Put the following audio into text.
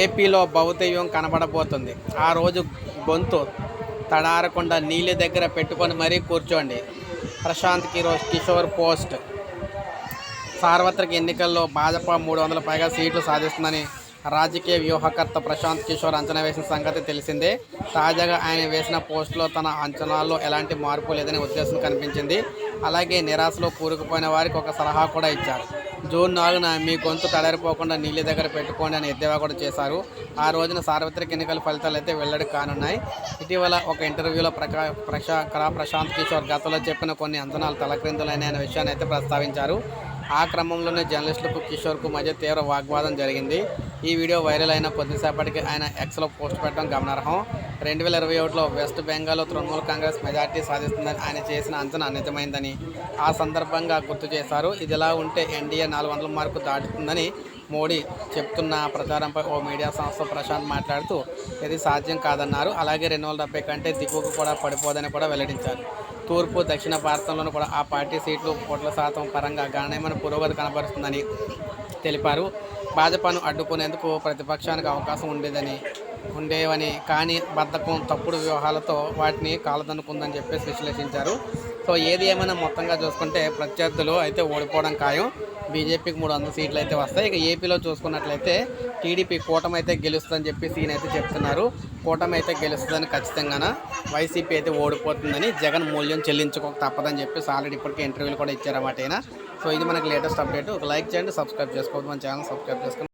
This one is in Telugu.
ఏపీలో భౌతవ్యం కనబడబోతుంది. ఆ రోజు గొంతు తడారకుండా నీళ్ళ దగ్గర పెట్టుకొని మరీ కూర్చోండి. ప్రశాంత్ కిరోజ్ కిషోర్ పోస్ట్. సార్వత్రిక ఎన్నికల్లో భాజపా మూడు వందల పైగా సీట్లు సాధిస్తుందని రాజకీయ వ్యూహకర్త ప్రశాంత్ కిషోర్ అంచనా వేసిన సంగతి తెలిసిందే. తాజాగా ఆయన వేసిన పోస్టులో తన అంచనాల్లో ఎలాంటి మార్పు లేదనే ఉద్దేశం కనిపించింది. అలాగే నిరాశలో కూరుకుపోయిన వారికి ఒక సలహా కూడా ఇచ్చారు. జూన్ నాలుగున మీ గొంతు తడారిపోకుండా నీళ్ళ దగ్గర పెట్టుకోండి అని ఎద్దేవా కూడా చేశారు. ఆ రోజున సార్వత్రిక ఎన్నికల ఫలితాలు అయితే వెల్లడి కానున్నాయి. ఇటీవల ఒక ఇంటర్వ్యూలో ప్రకా ప్రశా కళా ప్రశాంత్ కిషోర్ గతంలో చెప్పిన కొన్ని అంచనాలు తలక్రిందులైన విషయాన్ని అయితే ప్రస్తావించారు. ఆ క్రమంలోనే జర్నలిస్టులకు కిషోర్కు మధ్య తీవ్ర వాగ్వాదం జరిగింది. ఈ వీడియో వైరల్ అయిన కొద్దిసేపటికి ఆయన ఎక్స్లో పోస్ట్ పెట్టడం గమనార్హం. రెండు వేల ఇరవై ఒకటిలో వెస్ట్ బెంగాల్లో తృణమూల్ కాంగ్రెస్ మెజార్టీ సాధిస్తుందని ఆయన చేసిన అంచనా నిజమైందని ఆ సందర్భంగా గుర్తు చేశారు. ఇదిలా ఉంటే ఎన్డీఏ నాలుగు వందల మార్కు దాటుతుందని మోడీ చెప్తున్న ప్రచారంపై ఓ మీడియా సంస్థ ప్రశాంత్ మాట్లాడుతూ ఇది సాధ్యం కాదన్నారు. అలాగే రెండు వందల డెబ్బై కంటే దిగువకు కూడా పడిపోదని కూడా వెల్లడించారు. తూర్పు దక్షిణ భారతంలోనూ కూడా ఆ పార్టీ సీట్లు ఓట్ల శాతం పరంగా గణనీయమైన పురోగతి కనబరుస్తుందని తెలిపారు. భాజపాను అడ్డుకునేందుకు ప్రతిపక్షానికి అవకాశం ఉండేదని ఉండేవని కానీ బద్ధకం తప్పుడు వ్యూహాలతో వాటిని కాలదన్నుకుందని చెప్పేసి విశ్లేషించారు. సో ఏది ఏమైనా మొత్తంగా చూసుకుంటే ప్రత్యర్థులు అయితే ఓడిపోవడం ఖాయం. బీజేపీకి మూడు వందల సీట్లు అయితే వస్తాయి. ఇక ఏపీలో చూసుకున్నట్లయితే టీడీపీ కూటమి అయితే గెలుస్తుందని చెప్పేసి ఈయన అయితే చెప్తున్నారు. కూటమి అయితే గెలుస్తుందని ఖచ్చితంగాన? వైసీపీ అయితే ఓడిపోతుందని జగన్ మూల్యం చెల్లించుకోక తప్పదని చెప్పేసి ఆల్రెడీ ఇప్పటికే ఇంటర్వ్యూలు కూడా ఇచ్చారన్నమాట అయినా సో ఇది మనకి లేటెస్ట్ అప్డేట్. ఒక లైక్ చేయండి సబ్స్క్రైబ్ చేసుకోవద్దు. మన ఛానల్ సబ్స్క్రైబ్ చేసుకోండి.